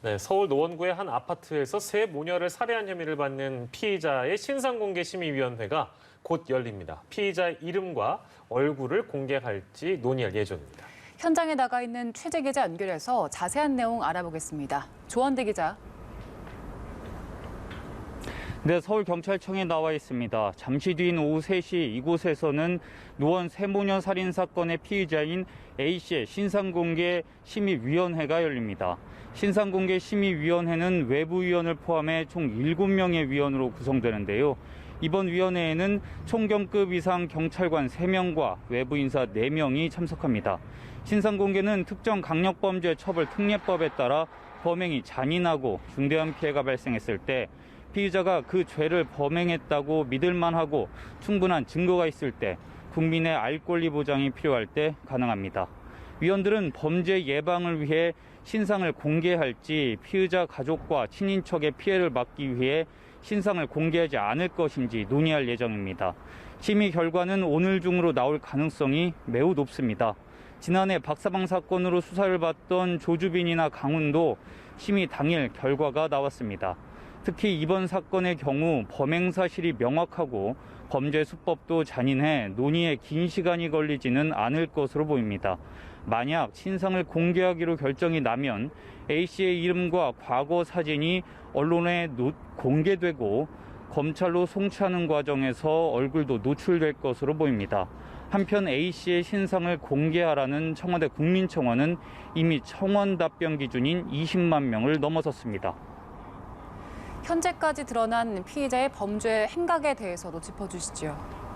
네, 서울 노원구의 한 아파트에서 세 모녀를 살해한 혐의를 받는 피의자의 신상공개 심의위원회가 곧 열립니다. 피의자의 이름과 얼굴을 공개할지 논의할 예정입니다. 현장에 나가 있는 취재 기자 연결해서 자세한 내용 알아보겠습니다. 조원대 기자. 네, 서울경찰청에 나와 있습니다. 잠시 뒤인 오후 3시 이곳에서는 노원 세모녀 살인 사건의 피의자인 A씨의 신상공개 심의위원회가 열립니다. 신상공개 심의위원회는 외부위원을 포함해 총 7명의 위원으로 구성되는데요. 이번 위원회에는 총경급 이상 경찰관 3명과 외부 인사 4명이 참석합니다. 신상공개는 특정 강력범죄 처벌 특례법에 따라 범행이 잔인하고 중대한 피해가 발생했을 때 피의자가 그 죄를 범행했다고 믿을 만하고 충분한 증거가 있을 때 국민의 알 권리 보장이 필요할 때 가능합니다. 위원들은 범죄 예방을 위해 신상을 공개할지 피의자 가족과 친인척의 피해를 막기 위해 신상을 공개하지 않을 것인지 논의할 예정입니다. 심의 결과는 오늘 중으로 나올 가능성이 매우 높습니다. 지난해 박사방 사건으로 수사를 받던 조주빈이나 강훈도 심의 당일 결과가 나왔습니다. 특히 이번 사건의 경우 범행 사실이 명확하고 범죄 수법도 잔인해 논의에 긴 시간이 걸리지는 않을 것으로 보입니다. 만약 신상을 공개하기로 결정이 나면 A씨의 이름과 과거 사진이 언론에 노- 공개되고 검찰로 송치하는 과정에서 얼굴도 노출될 것으로 보입니다. 한편 A씨의 신상을 공개하라는 청와대 국민청원은 이미 청원 답변 기준인 20만 명을 넘어섰습니다. 현재까지 드러난 피의자의 범죄 행각에 대해서도 짚어주시죠.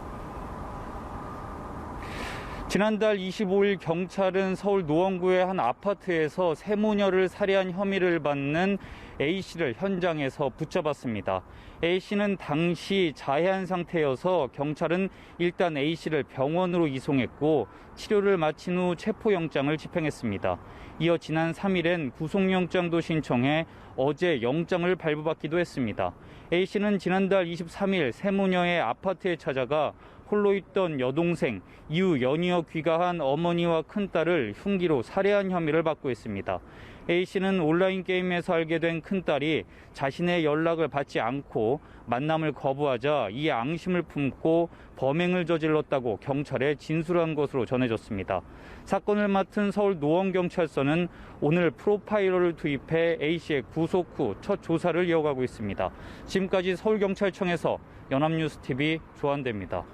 지난달 25일 경찰은 서울 노원구의 한 아파트에서 세모녀를 살해한 혐의를 받는 A씨를 현장에서 붙잡았습니다. A씨는 당시 자해한 상태여서 경찰은 일단 A씨를 병원으로 이송했고 치료를 마친 후 체포영장을 집행했습니다. 이어 지난 3일엔 구속영장도 신청해 어제 영장을 발부받기도 했습니다. A씨는 지난달 23일 세모녀의 아파트에 찾아가 홀로 있던 여동생 이후 연이어 귀가한 어머니와 큰딸을 흉기로 살해한 혐의를 받고 있습니다. A씨는 온라인 게임에서 알게 된 큰딸이 자신의 연락을 받지 않고 만남을 거부하자 이 앙심을 품고 범행을 저질렀다고 경찰에 진술한 것으로 전해졌습니다. 사건을 맡은 서울 노원경찰서는 오늘 프로파일러를 투입해 A씨의 구속 후 첫 조사를 이어가고 있습니다. 지금까지 서울경찰청에서 연합뉴스TV 조한대입니다.